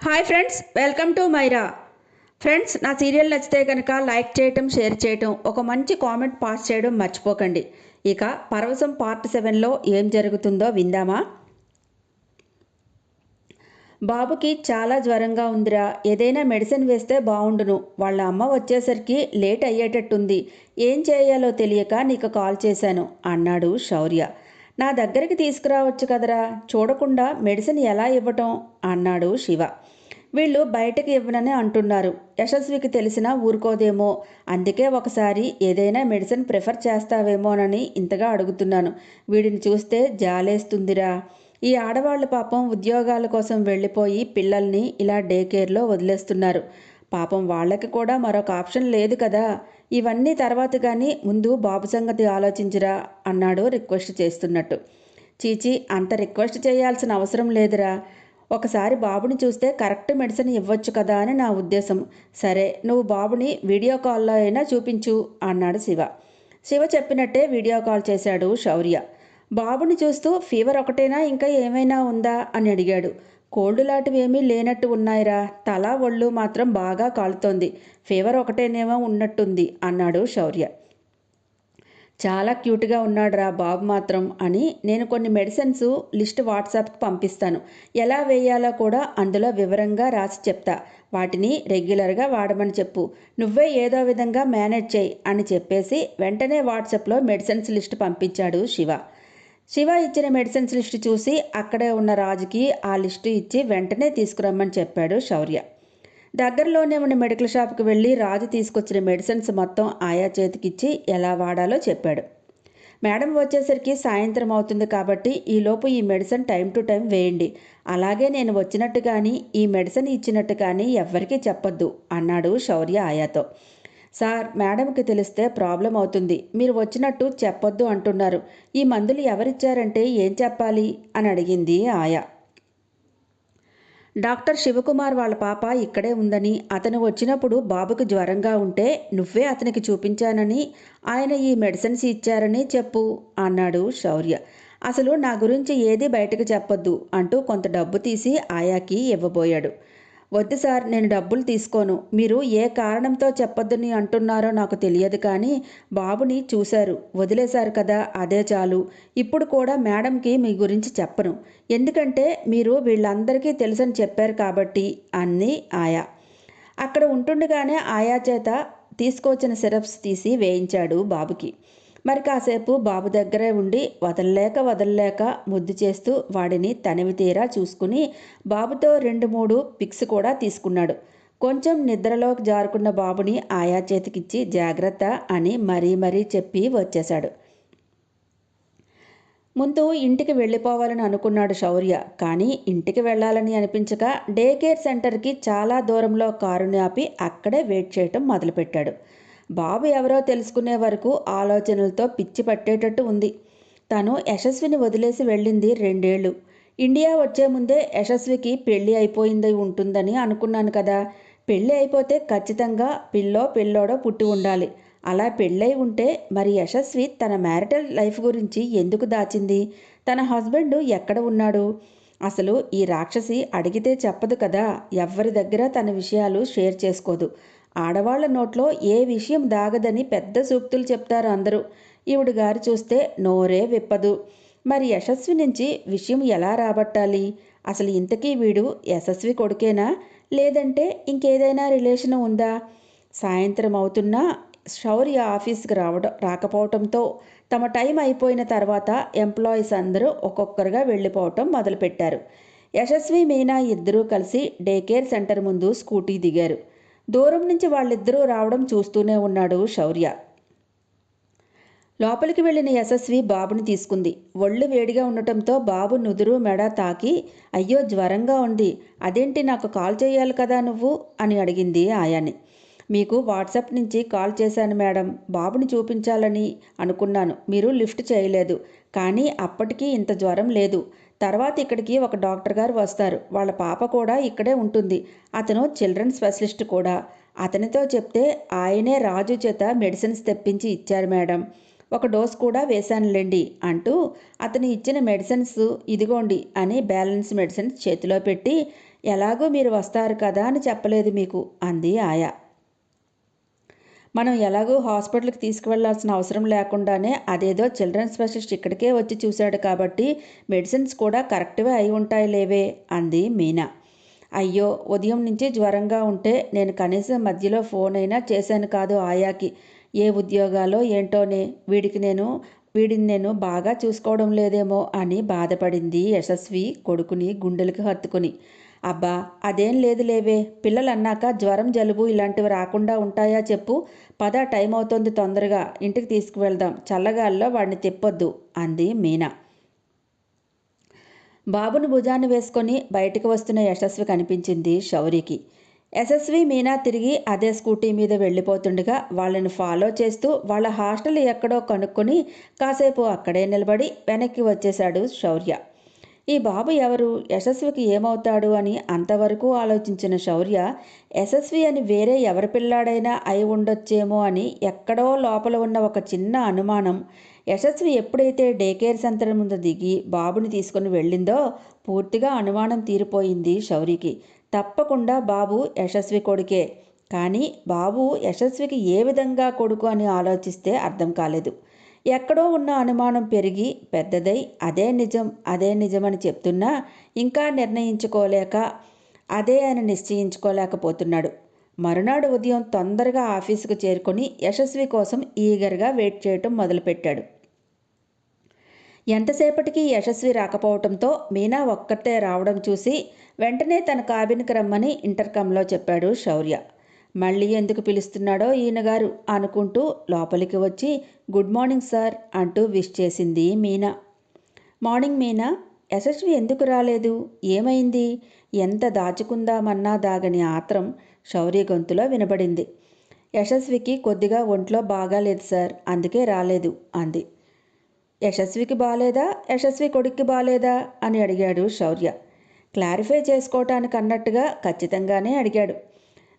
Hi friends welcome to Maira. Friends నా serial నచ్చితే కనుక లైక్ చేయటం షేర్ చేయటం ఒక మంచి కామెంట్ పాస్ చేయడం మర్చిపోకండి. ఇక పరవశం పార్ట్ సెవెన్లో ఏం జరుగుతుందో విందామా? బాబుకి చాలా జ్వరంగా ఉందిరా. ఏదైనా మెడిసిన్ వేస్తే బాగుండును వాళ్ళ అమ్మ వచ్చేసరికి లేట్ అయ్యేటట్టుంది. ఏం చేయాలో తెలియక నీకు కాల్ చేశాను అన్నాడు శౌర్య. నా దగ్గరికి తీసుకురావచ్చు కదరా. చూడకుండా మెడిసిన్ ఎలా ఇవ్వటం అన్నాడు శివ. వీళ్ళు బయటకు ఇవ్వనని అంటున్నారు. యశస్వికి తెలిసినా ఊరుకోదేమో. అందుకే ఒకసారి ఏదైనా మెడిసిన్ ప్రిఫర్ చేస్తావేమోనని ఇంతగా అడుగుతున్నాను. వీడిని చూస్తే జాలేస్తుందిరా. ఈ ఆడవాళ్ళ పాపం ఉద్యోగాల కోసం వెళ్ళిపోయి పిల్లల్ని ఇలా డే కేర్లో వదిలేస్తున్నారు. పాపం వాళ్ళకి కూడా మరొక ఆప్షన్ లేదు కదా. ఇవన్నీ తర్వాత కానీ ముందు బాబు సంగతి ఆలోచించరా అన్నాడు రిక్వెస్ట్ చేస్తున్నట్టు. చీచి అంత రిక్వెస్ట్ చేయాల్సిన అవసరం లేదురా. ఒకసారి బాబుని చూస్తే కరెక్ట్ మెడిసిన్ ఇవ్వచ్చు కదా అని నా ఉద్దేశం. సరే నువ్వు బాబుని వీడియో కాల్లో అయినా చూపించు అన్నాడు శివ. శివ చెప్పినట్టే వీడియో కాల్ చేశాడు శౌర్య. బాబుని చూస్తూ ఫీవర్ ఒకటేనా? ఇంకా ఏమైనా ఉందా? అని అడిగాడు. కోల్డ్ లాంటివి ఏమీ లేనట్టు ఉన్నాయిరా. తల ఒళ్ళు మాత్రం బాగా కాలుతోంది. ఫీవర్ ఒకటేనేమో ఉన్నట్టుంది అన్నాడు శౌర్య. చాలా క్యూట్గా ఉన్నాడురా బాబు మాత్రం అని నేను కొన్ని మెడిసిన్స్ లిస్ట్ వాట్సాప్కి పంపిస్తాను. ఎలా వేయాలో కూడా అందులో వివరంగా రాసి చెప్తా. వాటిని రెగ్యులర్గా వాడమని చెప్పు. నువ్వే ఏదో విధంగా మేనేజ్ చేయి అని చెప్పేసి వెంటనే వాట్సాప్లో మెడిసిన్స్ లిస్ట్ పంపించాడు శివ. శివ ఇచ్చిన మెడిసిన్స్ లిస్ట్ చూసి అక్కడే ఉన్న రాజుకి ఆ లిస్టు ఇచ్చి వెంటనే తీసుకురమ్మని చెప్పాడు శౌర్య. దగ్గరలోనే ఉన్న మెడికల్ షాప్కి వెళ్ళి రాజు తీసుకొచ్చిన మెడిసిన్స్ మొత్తం ఆయా చేతికిచ్చి ఎలా వాడాలో చెప్పాడు. మేడం వచ్చేసరికి సాయంత్రం అవుతుంది కాబట్టి ఈలోపు ఈ మెడిసిన్ టైం టు టైం వేయండి. అలాగే నేను వచ్చినట్టు కానీ ఈ మెడిసిన్ ఇచ్చినట్టు కానీ ఎవ్వరికీ చెప్పొద్దు అన్నాడు శౌర్య ఆయాతో. సార్ మేడంకి తెలిస్తే ప్రాబ్లం అవుతుంది. మీరు వచ్చినట్టు చెప్పొద్దు అంటున్నారు. ఈ మందులు ఎవరిచ్చారంటే ఏం చెప్పాలి? అని అడిగింది ఆయా. డాక్టర్ శివకుమార్ వాళ్ళ పాప ఇక్కడే ఉందని అతను వచ్చినప్పుడు బాబుకు జ్వరంగా ఉంటే నువ్వే అతనికి చూపించానని ఆయన ఈ మెడిసిన్స్ ఇచ్చారని చెప్పు అన్నాడు శౌర్య. అసలు నా గురించి ఏది బయటకు చెప్పొద్దు అంటూ కొంత డబ్బు తీసి ఆయాకి ఇవ్వబోయాడు. వద్దు సార్ నేను డబ్బులు తీసుకోను. మీరు ఏ కారణంతో చెప్పొద్దని అంటున్నారో నాకు తెలియదు కానీ బాబుని చూశారు. వదిలేశారు కదా అదే చాలు. ఇప్పుడు కూడా మేడంకి మీ గురించి చెప్పను. ఎందుకంటే మీరు వీళ్ళందరికీ తెలుసని చెప్పారు కాబట్టి అన్నీ ఆయా. అక్కడ ఉంటుండగానే ఆయా చేత తీసుకొచ్చిన సిరప్స్ తీసి వేయించాడు బాబుకి. మరి కాసేపు బాబు దగ్గరే ఉండి వదలలేక వదలలేక ముద్దు చేస్తూ వాడిని తనివి తీరా చూసుకుని బాబుతో రెండు మూడు పిక్స్ కూడా తీసుకున్నాడు. కొంచెం నిద్రలోకి జారుకున్న బాబుని ఆయా చేతికిచ్చి జాగ్రత్త అని మరీ మరీ చెప్పి వచ్చేశాడు. ముందు ఇంటికి వెళ్ళిపోవాలని అనుకున్నాడు శౌర్య. కానీ ఇంటికి వెళ్ళాలని అనిపించక డే కేర్ సెంటర్కి చాలా దూరంలో కారుని ఆపి అక్కడే వెయిట్ చేయటం మొదలుపెట్టాడు. బాబు ఎవరో తెలుసుకునే వరకు ఆలోచనలతో పిచ్చి పట్టేటట్టు ఉంది. తను యశస్విని వదిలేసి వెళ్ళింది రెండేళ్ళు. ఇండియా వచ్చే ముందే యశస్వికి పెళ్ళి అయిపోయింది ఉంటుందని అనుకున్నాను కదా. పెళ్ళి అయిపోతే ఖచ్చితంగా పిల్లో పిల్లోడో పుట్టి ఉండాలి. అలా పెళ్ళై ఉంటే మరి యశస్వి తన మ్యారిటల్ లైఫ్ గురించి ఎందుకు దాచింది? తన హస్బెండ్ ఎక్కడ ఉన్నాడు? అసలు ఈ రాక్షసి అడిగితే చెప్పదు కదా. ఎవ్వరి దగ్గర తన విషయాలు షేర్ చేసుకోదు. ఆడవాళ్ళ నోట్లో ఏ విషయం దాగదని పెద్ద సూక్తులు చెప్తారు అందరూ. ఈవిడ గారు చూస్తే నోరే విప్పదు. మరి యశస్వి నుంచి విషయం ఎలా రాబట్టాలి? అసలు ఇంతకీ వీడు యశస్వి కొడుకేనా? లేదంటే ఇంకేదైనా రిలేషన్ ఉందా? సాయంత్రం అవుతున్నా శౌర్య ఆఫీస్కి రావడం రాకపోవటంతో తమ టైం అయిపోయిన తర్వాత ఎంప్లాయీస్ అందరూ ఒక్కొక్కరుగా వెళ్ళిపోవటం మొదలుపెట్టారు. యశస్వి మీనా ఇద్దరూ కలిసి డే కేర్ సెంటర్ ముందు స్కూటీ దిగారు. దూరం నుంచి వాళ్ళిద్దరూ రావడం చూస్తూనే ఉన్నాడు శౌర్య. లోపలికి వెళ్ళిన యశస్వి బాబుని తీసుకుంది. ఒళ్ళు వేడిగా ఉండటంతో బాబు నుదురు మెడ తాకి అయ్యో జ్వరంగా ఉంది. అదేంటి నాకు కాల్ చేయాలి కదా నువ్వు? అని అడిగింది ఆయాని. మీకు వాట్సాప్ నుంచి కాల్ చేశాను మేడం. బాబుని చూపించాలని అనుకున్నాను. మీరు లిఫ్ట్ చేయలేదు. కానీ అప్పటికీ ఇంత జ్వరం లేదు. తర్వాత ఇక్కడికి ఒక డాక్టర్ గారు వస్తారు. వాళ్ళ పాప కూడా ఇక్కడే ఉంటుంది. అతను చిల్డ్రన్ స్పెషలిస్ట్ కూడా. అతనితో చెప్తే ఆయనే రాజు చేత మెడిసిన్స్ తెప్పించి ఇచ్చారు మేడం. ఒక డోస్ కూడా వేశానులేండి అంటూ అతను ఇచ్చిన మెడిసిన్స్ ఇదిగోండి అని బ్యాలెన్స్ మెడిసిన్స్ చేతిలో పెట్టి ఎలాగో మీరు వస్తారు కదా అని చెప్పలేదు మీకు అంది ఆయా. మనం ఎలాగో హాస్పిటల్కి తీసుకువెళ్ళాల్సిన అవసరం లేకుండానే అదేదో చిల్డ్రన్ స్పెషలిస్ట్ ఇక్కడికే వచ్చి చూశాడు కాబట్టి మెడిసిన్స్ కూడా కరెక్ట్వే అయి ఉంటాయి లేవే అంది మీనా. అయ్యో ఉదయం నుంచి జ్వరంగా ఉంటే నేను కనీసం మధ్యలో ఫోన్ అయినా చేశాను కాదు ఆయాకి. ఏ ఉద్యోగాలో ఏంటోనే వీడికి నేను వీడిని నేను బాగా చూసుకోవడం లేదేమో అని బాధపడింది యశస్వి కొడుకుని గుండెలకు హత్తుకుని. అబ్బా అదేం లేదు లేవే. పిల్లలు అన్నాక జ్వరం జలుబు ఇలాంటివి రాకుండా ఉంటాయా చెప్పు. పద టైం అవుతుంది తొందరగా. ఇంటికి తీసుకువెళ్దాం. చల్లగాల్లో వాడిని తిప్పొద్దు అంది మీనా. బాబును భుజాన్ని వేసుకొని బయటకు వస్తున్న యశస్వి కనిపించింది శౌరికి. యశస్వి మీనా తిరిగి అదే స్కూటీ మీద వెళ్ళిపోతుండగా వాళ్ళని ఫాలో చేస్తూ వాళ్ళ హాస్టల్ ఎక్కడో కనుక్కొని కాసేపు అక్కడే నిలబడి వెనక్కి వచ్చేశాడు శౌర్య. ఈ బాబు ఎవరు? యశస్వికి ఏమవుతాడు అని అంతవరకు ఆలోచించిన శౌర్య యశస్వి అని వేరే ఎవరి పిల్లాడైనా అయి ఉండొచ్చేమో అని ఎక్కడో లోపల ఉన్న ఒక చిన్న అనుమానం. యశస్వి ఎప్పుడైతే డేకేర్ సెంటర్ ముందు దిగి బాబుని తీసుకుని వెళ్ళిందో పూర్తిగా అనుమానం తీరిపోయింది శౌరికి తప్పకుండా బాబు యశస్వి కొడుకే. కానీ బాబు యశస్వికి ఏ విధంగా కొడుకు అని ఆలోచిస్తే అర్థం కాలేదు. ఎక్కడో ఉన్న అనుమానం పెరిగి పెద్దదై అదే నిజం అదే నిజమని చెప్తున్నా ఇంకా నిర్ణయించుకోలేక అదే అని నిశ్చయించుకోలేకపోతున్నాడు. మరునాడు ఉదయం తొందరగా ఆఫీసుకు చేరుకొని యశస్వి కోసం ఈగర్గా వెయిట్ చేయటం మొదలుపెట్టాడు. ఎంతసేపటికి యశస్వి రాకపోవడంతో మీనా ఒక్కటే రావడం చూసి వెంటనే తన కాబిన్కి రమ్మని ఇంటర్కమ్లో చెప్పాడు శౌర్య. మళ్ళీ ఎందుకు పిలుస్తున్నాడో ఈయనగారు అనుకుంటూ లోపలికి వచ్చి గుడ్ మార్నింగ్ సార్ అంటూ విష్ చేసింది మీనా. మార్నింగ్ మీనా యశస్వి ఎందుకు రాలేదు? ఏమైంది? ఎంత దాచుకుందామన్నా దాగని ఆత్రం శౌర్య గొంతులో వినబడింది. యశస్వికి కొద్దిగా ఒంట్లో బాగాలేదు సార్ అందుకే రాలేదు అంది. యశస్వికి బాలేదా? యశస్వి కొడుక్కి బాలేదా? అని అడిగాడు శౌర్య. క్లారిఫై చేసుకోవటానికి అన్నట్టుగా ఖచ్చితంగానే అడిగాడు.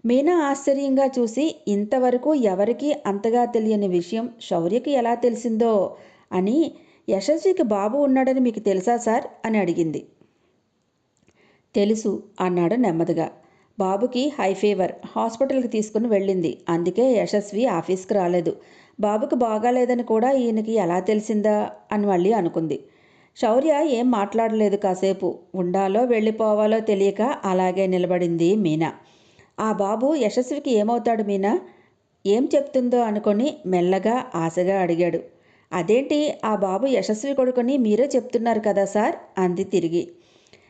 మీనా ఆశ్చర్యంగా చూసి ఇంతవరకు ఎవరికీ అంతగా తెలియని విషయం శౌర్యకి ఎలా తెలిసిందో? అని యశస్వికి బాబు ఉన్నాడని మీకు తెలుసా సార్? అని అడిగింది. తెలుసు అన్నాడు నెమ్మదిగా. బాబుకి హై ఫీవర్ హాస్పిటల్కి తీసుకుని వెళ్ళింది. అందుకే యశస్వి ఆఫీస్కి రాలేదు. బాబుకి బాగాలేదని కూడా ఈయనకి ఎలా తెలిసిందా? అని మళ్ళీ అనుకుంది. శౌర్య ఏం మాట్లాడలేదు కాసేపు. ఉండాలో వెళ్ళిపోవాలో తెలియక అలాగే నిలబడింది మీనా. ఆ బాబు యశస్వికి ఏమవుతాడు మీనా? ఏం చెప్తుందో అనుకొని మెల్లగా ఆశగా అడిగాడు. అదేంటి ఆ బాబు యశస్వి కొడుకుని మీరే చెప్తున్నారు కదా సార్? అంది తిరిగి.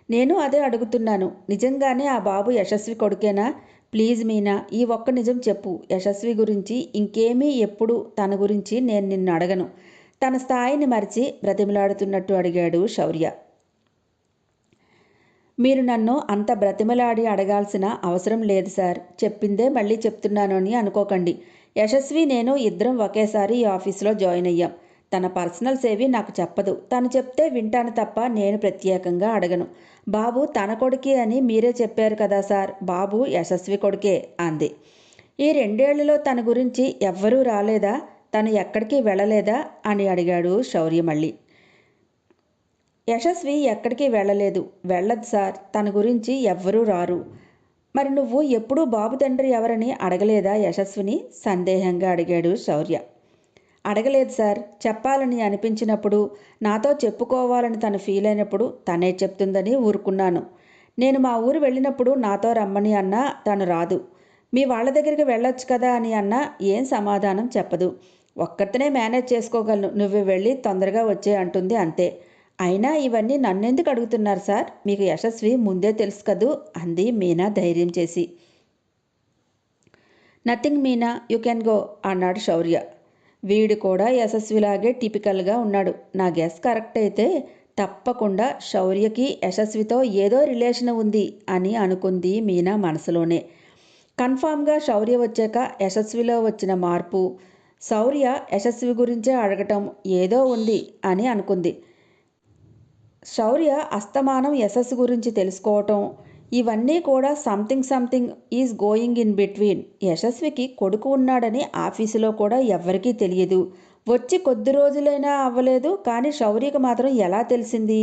నేను అదే అడుగుతున్నాను. నిజంగానే ఆ బాబు యశస్వి కొడుకేనా? ప్లీజ్ మీనా ఈ ఒక్క నిజం చెప్పు. యశస్వి గురించి ఇంకేమీ ఎప్పుడు తన గురించి నేను నిన్ను అడగను. తన స్థాయిని మరిచి బ్రతిమలాడుతున్నట్టు అడిగాడు శౌర్య. మీరు నన్ను అంత బ్రతిమలాడి అడగాల్సిన అవసరం లేదు సార్. చెప్పిందే మళ్ళీ చెప్తున్నాను అని అనుకోకండి. యశస్వి నేను ఇద్దరం ఒకేసారి ఈ ఆఫీస్లో జాయిన్ అయ్యాం. తన పర్సనల్స్ ఏవి నాకు చెప్పదు. తను చెప్తే వింటాను తప్ప నేను ప్రత్యేకంగా అడగను. బాబు తన కొడుకే అని మీరే చెప్పారు కదా సార్. బాబు యశస్వి కొడుకే అంది. ఈ రెండేళ్ళలో తన గురించి ఎవ్వరూ రాలేదా? తను ఎక్కడికి వెళ్ళలేదా? అని అడిగాడు శౌర్య మళ్ళీ. యశస్వి ఎక్కడికి వెళ్ళలేదు. వెళ్ళదు సార్. తన గురించి ఎవ్వరూ రారు. మరి నువ్వు ఎప్పుడూ బాబు తండ్రి ఎవరని అడగలేదా యశస్విని? సందేహంగా అడిగాడు శౌర్య. అడగలేదు సార్. చెప్పాలని అనిపించినప్పుడు నాతో చెప్పుకోవాలని తను ఫీల్ అయినప్పుడు తనే చెప్తుందని ఊరుకున్నాను. నేను మా ఊరు వెళ్ళినప్పుడు నాతో రమ్మని అన్నా తను రాదు. మీ వాళ్ళ దగ్గరికి వెళ్ళొచ్చు కదా అని అన్నా ఏం సమాధానం చెప్పదు. ఒక్కరితోనే మేనేజ్ చేసుకోగలను. నువ్వు వెళ్ళి తొందరగా వచ్చే అంటుంది అంతే. అయినా ఇవన్నీ నన్నెందుకు అడుగుతున్నారు సార్? మీకు యశస్వి ముందే తెలుసు కదూ? అంది మీనా ధైర్యం చేసి. Nothing Meena you can go అన్నాడు శౌర్య. వీడు కూడా యశస్విలాగే టిపికల్గా ఉన్నాడు. నా గెస్ కరెక్ట్ అయితే తప్పకుండా శౌర్యకి యశస్వితో ఏదో రిలేషన్ ఉంది అని అనుకుంది మీనా మనసులోనే. కన్ఫామ్గా శౌర్య వచ్చాక యశస్విలో వచ్చిన మార్పు శౌర్య యశస్వి గురించే అడగటం ఏదో ఉంది అని అనుకుంది. శౌర్య అస్తమానం యశస్సు గురించి తెలుసుకోవటం. ఇవన్నీ కూడా something something is going in between యశస్వికి కొడుకు ఉన్నాడని ఆఫీసులో కూడా ఎవ్వరికీ తెలియదు. వచ్చి కొద్ది రోజులైనా అవ్వలేదు కానీ శౌర్యకి మాత్రం ఎలా తెలిసింది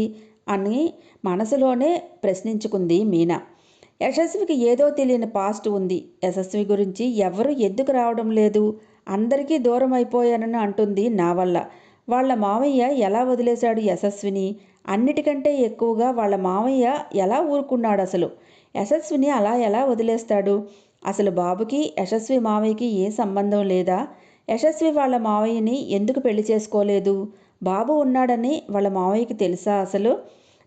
అని మనసులోనే ప్రశ్నించుకుంది మీనా. యశస్వికి ఏదో తెలియని పాస్ట్ ఉంది. యశస్వి గురించి ఎవరు ఎందుకు రావడం లేదు? అందరికీ దూరం అయిపోయానని అంటుంది నా వల్ల. వాళ్ళ మామయ్య ఎలా వదిలేశాడు యశస్విని? అన్నిటికంటే ఎక్కువగా వాళ్ళ మామయ్య ఎలా ఊరుకున్నాడు అసలు? యశస్విని అలా ఎలా వదిలేస్తాడు? అసలు బాబుకి యశస్వి మావయ్యకి ఏ సంబంధం లేదా? యశస్వి వాళ్ళ మావయ్యని ఎందుకు పెళ్ళి చేసుకోలేదు? బాబు ఉన్నాడని వాళ్ళ మావయ్యకి తెలుసా అసలు?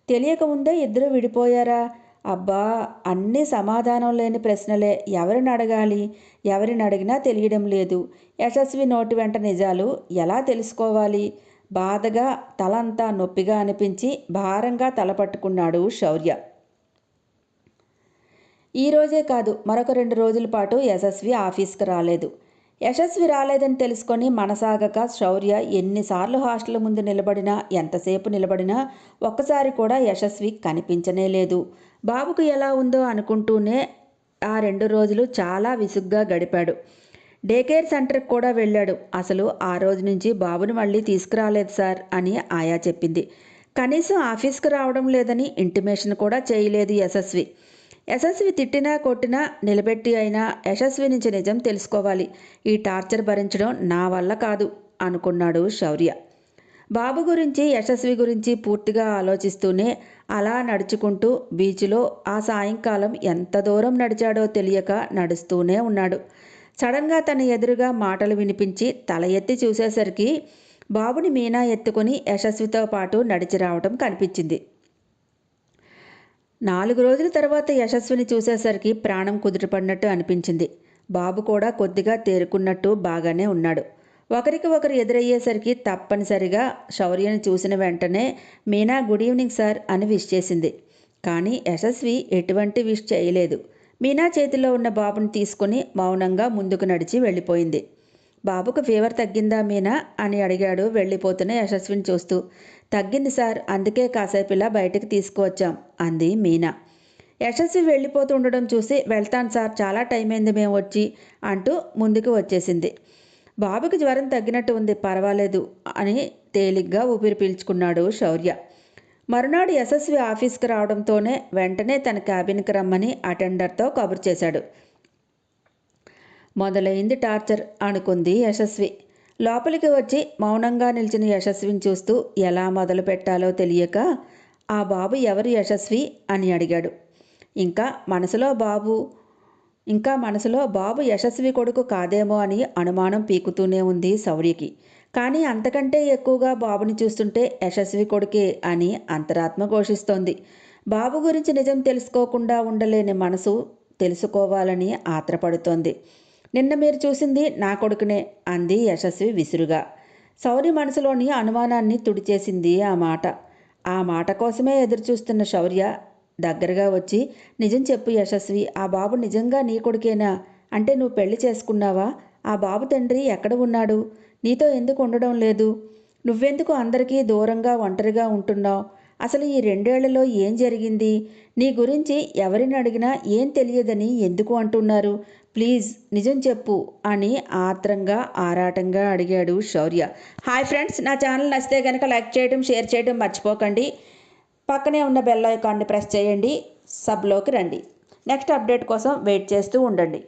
తెలియకముందే ఇద్దరు విడిపోయారా? అబ్బా అన్నీ సమాధానం లేని ప్రశ్నలే. ఎవరిని అడగాలి? ఎవరిని అడిగినా తెలియడం లేదు. యశస్వి నోటి వెంట నిజాలు ఎలా తెలుసుకోవాలి? బాధగా తలంతా నొప్పిగా అనిపించి భారంగా తల పట్టుకున్నాడు శౌర్య ఈరోజే కాదు మరొక రెండు రోజుల పాటు యశస్వి ఆఫీస్కి రాలేదు. యశస్వి రాలేదని తెలుసుకొని మనసాగక శౌర్య ఎన్నిసార్లు హాస్టల్ ముందు నిలబడినా ఎంతసేపు నిలబడినా ఒక్కసారి కూడా యశస్వి కనిపించనే లేదు. బాబుకు ఎలా ఉందో అనుకుంటూనే ఆ రెండు రోజులు చాలా విసుగ్గా గడిపాడు. డే కేర్ సెంటర్కి కూడా వెళ్ళాడు. అసలు ఆ రోజు నుంచి బాబుని మళ్ళీ తీసుకురాలేదు సార్ అని ఆయా చెప్పింది. కనీసం ఆఫీస్కి రావడం లేదని ఇంటిమేషన్ కూడా చేయలేదు యశస్వి. యశస్వి తిట్టినా కొట్టినా నిలబెట్టి అయినా యశస్వి నుంచి నిజం తెలుసుకోవాలి. ఈ టార్చర్ భరించడం నా వల్ల కాదు అనుకున్నాడు శౌర్య. బాబు గురించి యశస్వి గురించి పూర్తిగా ఆలోచిస్తూనే అలా నడుచుకుంటూ బీచ్లో ఆ సాయంకాలం ఎంత దూరం నడిచాడో తెలియక నడుస్తూనే ఉన్నాడు. సడన్గా తన ఎదురుగా మాటలు వినిపించి తల ఎత్తి చూసేసరికి బాబుని మీనా ఎత్తుకుని యశస్వితో పాటు నడిచి రావటం కనిపించింది. నాలుగు రోజుల తర్వాత యశస్విని చూసేసరికి ప్రాణం కుదుటపడినట్టు అనిపించింది. బాబు కూడా కొద్దిగా తేరుకున్నట్టు బాగానే ఉన్నాడు. ఒకరికి ఒకరు ఎదురయ్యేసరికి తప్పనిసరిగా శౌర్యని చూసిన వెంటనే మీనా గుడ్ ఈవినింగ్ సార్ అని విష్ చేసింది. కానీ యశస్వి ఎటువంటి విష్ చేయలేదు. మీనా చేతిలో ఉన్న బాబుని తీసుకుని మౌనంగా ముందుకు నడిచి వెళ్ళిపోయింది. బాబుకు ఫీవర్ తగ్గిందా మీనా? అని అడిగాడు వెళ్ళిపోతున్న యశస్విని చూస్తూ. తగ్గింది సార్ అందుకే కాసేపు ఇలా బయటకు తీసుకువచ్చాం అంది మీనా. యశస్వి వెళ్ళిపోతూ ఉండడం చూసి వెళ్తాను సార్ చాలా టైం అయింది మేము వచ్చి అంటూ ముందుకు వచ్చేసింది. బాబుకి జ్వరం తగ్గినట్టు ఉంది పర్వాలేదు అని తేలిగ్గా ఊపిరి పీల్చుకున్నాడు శౌర్య. మరునాడు యశస్వి ఆఫీస్కి రావడంతోనే వెంటనే తన క్యాబిన్కి రమ్మని అటెండర్తో కబురు చేశాడు. మొదలైంది టార్చర్ అనుకుంది యశస్వి. లోపలికి వచ్చి మౌనంగా నిలిచిన యశస్విని చూస్తూ ఎలా మొదలు పెట్టాలో తెలియక ఆ బాబు ఎవరు యశస్వి? అని అడిగాడు. ఇంకా మనసులో బాబు ఇంకా మనసులో బాబు యశస్వి కొడుకు కాదేమో అని అనుమానం పీకుతూనే ఉంది శౌర్యకి. కానీ అంతకంటే ఎక్కువగా బాబుని చూస్తుంటే యశస్వి కొడుకే అని అంతరాత్మ ఘోషిస్తోంది. బాబు గురించి నిజం తెలుసుకోకుండా ఉండలేని మనసు తెలుసుకోవాలని ఆత్రపడుతోంది. నిన్న మీరు చూసింది నా కొడుకునే అంది యశస్వి విసురుగా. శౌరి మనసులోని అనుమానాన్ని తుడిచేసింది ఆ మాట. ఆ మాట కోసమే ఎదురుచూస్తున్న శౌర్య దగ్గరగా వచ్చి నిజం చెప్పు యశస్వి ఆ బాబు నిజంగా నీ కొడుకేనా? అంటే నువ్వు పెళ్ళి చేసుకున్నావా? ఆ బాబు తండ్రి ఎక్కడ ఉన్నాడు? నీతో ఎందుకు ఉండడం లేదు? నువ్వెందుకు అందరికీ దూరంగా ఒంటరిగా ఉంటున్నావు? అసలు ఈ రెండేళ్ళలో ఏం జరిగింది? నీ గురించి ఎవరిని అడిగినా ఏం తెలియదని ఎందుకు అంటున్నారు? ప్లీజ్ నిజం చెప్పు అని ఆత్రంగా ఆరాటంగా అడిగాడు శౌర్య. హాయ్ ఫ్రెండ్స్ నా ఛానల్ నచ్చితే కనుక లైక్ చేయడం షేర్ చేయడం మర్చిపోకండి. పక్కనే ఉన్న బెల్ ఐకాన్ని ప్రెస్ చేయండి. సబ్లోకి రండి. నెక్స్ట్ అప్డేట్ కోసం వెయిట్ చేస్తూ ఉండండి.